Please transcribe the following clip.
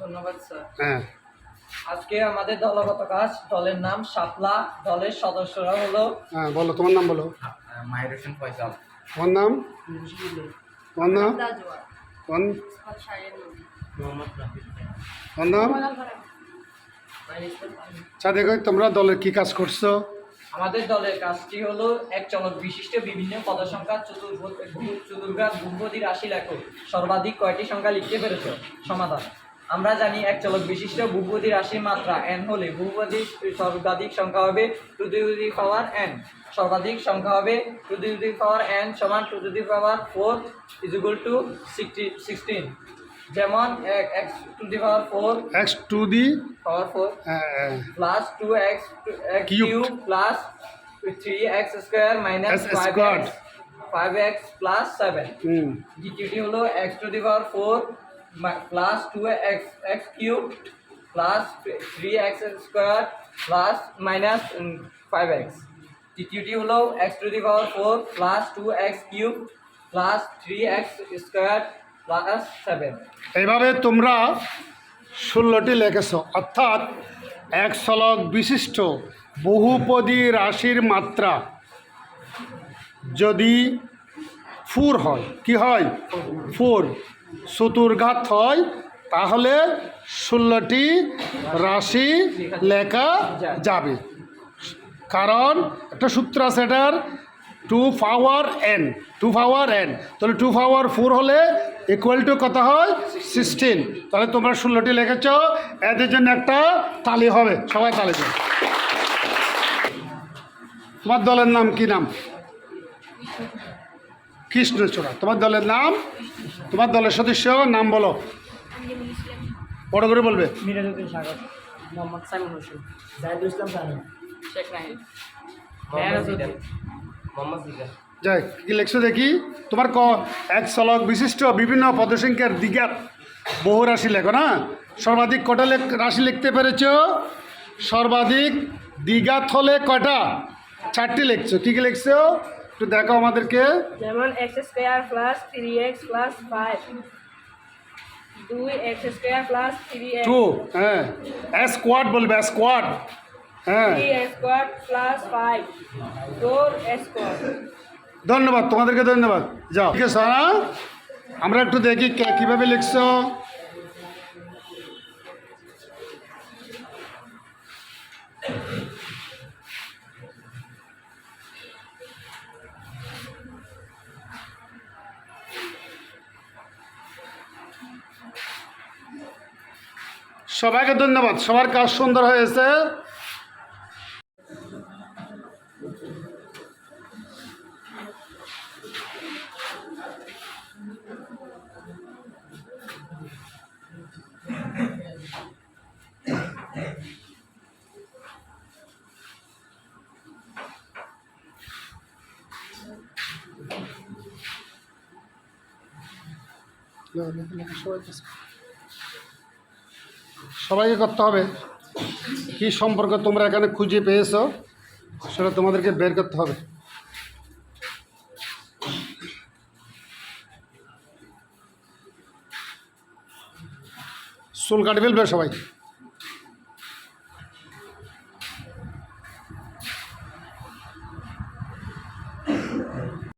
ধন্যবাদ স্যার হ্যাঁ আজকে আমাদের দলগত কাজ দলের নাম শাপলা দলের সদস্যরা হলো হ্যাঁ বলো তোমার নাম বলো মাহির হোসেন ফয়সাল তোমার নাম তোমার নাম তোমার নাম আচ্ছা দেখো দলের কি কাজ করছ আমাদের দলের কাজটি হলো এক চলক বিশিষ্ট বিভিন্ন পদসংখ্যা চতুর্ভুজ চতুর্ঘাত বহুপদী রাশি লেখো সর্বাধিক কয়টি সংখ্যা লিখতে পেরেছ সমাধান আমরা জানি এক চলক বিশিষ্ট বহুপদী রাশির মাত্রা এন হলে বহুপদী সর্বাধিক সংখ্যা হবে two to the power N সর্বাধিক সংখ্যা হবে two to the power N সমান two to the power four is equal to sixty sixteen যেমন X to the power four X to the power four 2x x Cube. cube plus 3x square minus S 5x squared. 5x plus 7 হুম। দ্বিতীয়টি হলো x to power power 4 mi- plus 2x x cube plus 3x square plus minus um, 5x তৃতীয়টি হলো x to the power 4 plus 2x cube plus 3x square plus 7 এইভাবে তোমরা ষোলোটি লেখেছ অর্থাৎ এক সলক বিশিষ্ট বহুপদী রাশির মাত্রা যদি ফুর হয় কি হয় ফুর চতুর্ঘাত হয়, তাহলে ষোলোটি রাশি লেখা যাবে। কারণ একটা সূত্র আছে এটার, two power N, two power N. তাহলে টু পাওয়ার ফোর হলে ইকুয়াল টু কত হয়? সিক্সটিন। তাহলে তোমরা ষোলোটি লিখেছ, এদের জন্য একটা তালি হবে। সবাই তালি দেবে তোমার দলের নাম কি নাম? কৃষ্ণচূড়া। তোমার দলের নাম? তোমার দলের সদস্য? নাম বলো। বড় করে বলবে। মিরাজুদ্দিন সাগর মোহাম্মদ সাইমুল হোসেন জাহিদুল ইসলাম সাহেব শেখ নাহিদ মেহরাজউদ্দিন মোহাম্মদ জিগার যাই কি লেখছো দেখি? তোমার ক এক চলক বিশিষ্ট বিভিন্ন পদসংখ্যার দিঘাত বহু রাশি লেখো না? সর্বাধিক কটা লেখ রাশি লিখতে পেরেছ? সর্বাধিক দ্বিঘাত হলে কটা? চারটি লিখছো। কী কী লিখছো? একটু দেখো আমাদেরকে। যেমন X square plus three X plus five দুই X square plus three X two হ্যাঁ। স্কোয়াড বলবে স্কোয়াড হ্যাঁ। Square plus five four square ধন্যবাদ তোমাদেরকে ধন্যবাদ। যাও। ঠিক আছে সারা। আমরা একটু দেখি কীভাবে লিখছো। সবাইকে ধন্যবাদ। সবার কাজ সুন্দর হয়েছে। সবাইকে করতে হবে। কি সম্পর্ক তোমরা এখানে খুঁজে পেয়েছ, সেটা তোমাদেরকে বের করতে হবে। চুল কাটি ফেলবে সবাই।